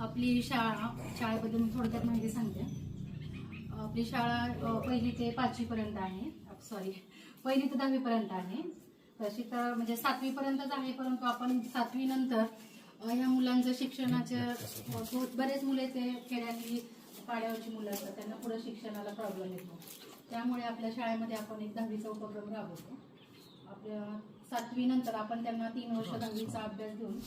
आपली शाळा शाळेबद्दल मी थोडक्यात माहिती सांगते. आपली शाळा पहिली ते पाचवीपर्यंत आहे. सॉरी पहिली ते दहावीपर्यंत आहे. तशी तर म्हणजे सातवीपर्यंतच आहे परंतु आपण सातवीनंतर ह्या मुलांचं शिक्षणाचे बरेच मुले ते खेड्यातली पाड्यावरची मुलं असतात त्यांना पुढे शिक्षणाला प्रॉब्लेम येतो. त्यामुळे आपल्या शाळेमध्ये आपण एक दहावीचा उपक्रम राबवतो. आपल्या सातवीनंतर आपण त्यांना तीन वर्ष दहावीचा अभ्यास देऊन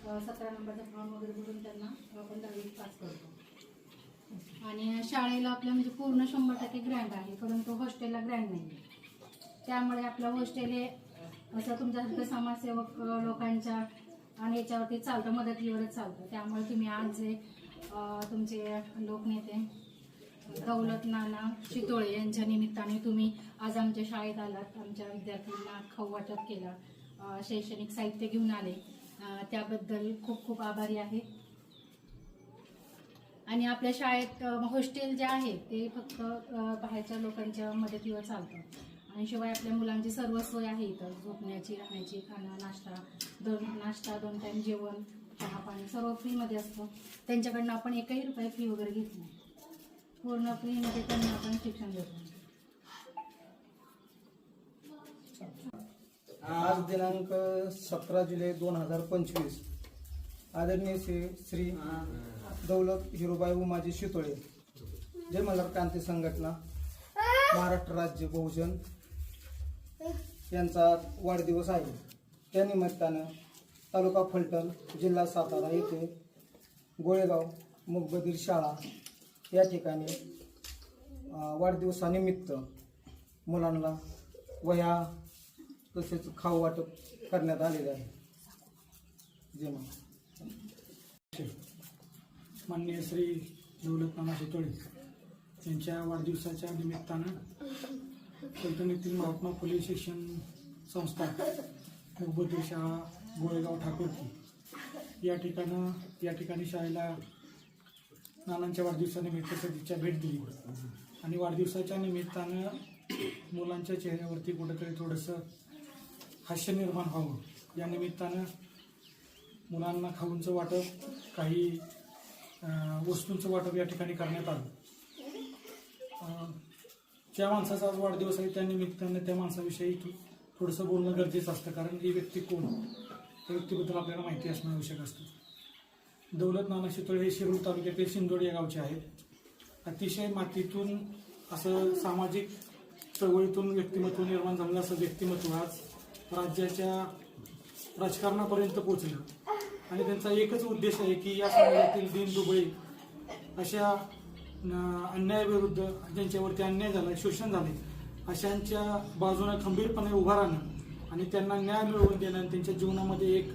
सतरा नंबरचा फॉर्म वगैरे भरून त्यांना आपण दहावी पास करतो. आणि शाळेला आपल्या म्हणजे पूर्ण शंभर टक्के ग्रँड आहे परंतु हॉस्टेलला ग्रँड नाही त्यामुळे आपलं हॉस्टेल हे असं तुमच्यासारखं समाजसेवक लोकांच्या आणि याच्यावरती चालतं मदतीवरच चालतं. त्यामुळे तुम्ही आज जे तुमचे लोकनेते दौलत नाना शितोळे यांच्या निमित्ताने तुम्ही आज आमच्या शाळेत आलात. आमच्या विद्यार्थ्यांना खाऊ वाटप केला. शैक्षणिक साहित्य घेऊन आले. त्याबद्दल खूप खूप आभारी आहे. आणि आपल्या शाळेत हॉस्टेल जे आहे ते फक्त बाहेरच्या लोकांच्या मदतीवर चालतं. आणि शिवाय आपल्या मुलांची सर्व सोय आहे इथं. झोपण्याची राहण्याची खाणं नाश्ता दोन नाश्ता दोन टाईम जेवण चहा पाणी सर्व फ्रीमध्ये असतं. त्यांच्याकडनं आपण एकही रुपये फी वगैरे घेत नाही. पूर्ण फ्रीमध्ये त्यांना आपण शिक्षण देतो. आज दिनांक सतरा जुलै दोन हजार पंचवीस. आदरणीय श्री श्री दौलत हिरोबाई उमाजी शितोळे. जय मल्हार क्रांती संघटना महाराष्ट्र राज्य बहुजन यांचा वाढदिवस आहे. त्या निमित्तानं तालुका फलटण जिल्हा सातारा येथे गोळेगाव मुकबधीर शाळा या ठिकाणी वाढदिवसानिमित्त मुलांना वह्या तसेच खाऊ वाटप करण्यात आलेलं आहे. जय माननीय श्री दौलत नाना शितोळे यांच्या वाढदिवसाच्या निमित्तानं कल्पनेतील महात्मा फुले शिक्षण संस्था मुबद्दल शाळा गोळेगाव ठाकूरकी या ठिकाणं या ठिकाणी शाळेला नानांच्या वाढदिवसानिमित्त सदिच्छा भेट दिली. आणि वाढदिवसाच्या निमित्तानं मुलांच्या चेहऱ्यावरती कुठंतरी थोडंसं हास्य निर्माण व्हावं. या निमित्तानं मुलांना खाऊंचं वाटप काही वस्तूंचं वाटप या ठिकाणी करण्यात आलं. ज्या माणसाचा आज वाढदिवस आहे त्या निमित्तानं त्या माणसाविषयी थोडंसं बोलणं गरजेचं असतं कारण ही व्यक्ती कोण? त्या व्यक्तीबद्दल आपल्याला माहिती असणं आवश्यक असतं. दौलत नाना शितोळे हे शिरूर तालुक्यातील शिंदोड या गावचे आहेत. अतिशय मातीतून असं सामाजिक चळवळीतून व्यक्तिमत्व निर्माण झालेलं असं व्यक्तिमत्व आज राज्याच्या राजकारणापर्यंत पोहोचलं आणि त्यांचा एकच उद्देश आहे की या समाजातील दीन दुबळे अशा अन्यायाविरुद्ध ज्यांच्यावरती अन्याय झाला शोषण झाले अशांच्या बाजूने खंबीरपणे उभा राहणं आणि त्यांना न्याय मिळवून देणं आणि त्यांच्या जीवनामध्ये एक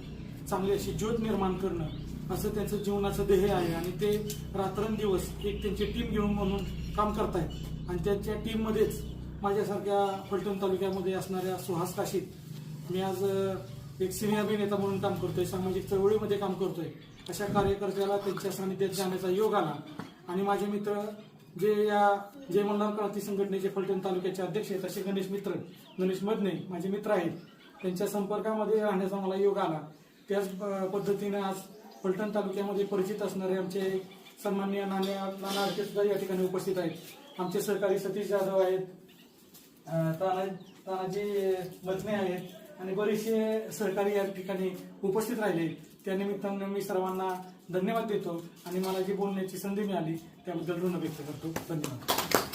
चांगली अशी ज्योत निर्माण करणं असं त्यांचं जीवनाचं ध्येय आहे. आणि ते रात्रंदिवस एक त्यांची टीम घेऊन म्हणून काम करतायत. आणि त्यांच्या टीममध्येच माझ्यासारख्या फलटण तालुक्यामध्ये असणाऱ्या सुहास काशीत मी आज एक सिनियर अभिनेता म्हणून काम करतोय सामाजिक चळवळीमध्ये काम करतोय. अशा कार्यकर्त्याला त्यांच्या सानिध्यात जाण्याचा योग आला. आणि माझे मित्र जे या जय मल्हार क्रांती संघटनेचे फलटण तालुक्याचे अध्यक्ष आहेत असे गणेश मित्र गणेश मदने माझे मित्र आहेत त्यांच्या संपर्कामध्ये राहण्याचा मला योग आला. त्याच पद्धतीने आज फलटण तालुक्यामध्ये परिचित असणारे आमचे सन्माननीय नाण्या नाना आडके सुद्धा या ठिकाणी उपस्थित आहेत. आमचे सरकारी सतीश जाधव आहेत ताना तानाजी मदने आहेत आणि बरेचसे सहकारी या ठिकाणी उपस्थित राहिले. त्यानिमित्तानं मी सर्वांना धन्यवाद देतो आणि मला जी बोलण्याची संधी मिळाली त्याबद्दल ऋण व्यक्त करतो. धन्यवाद.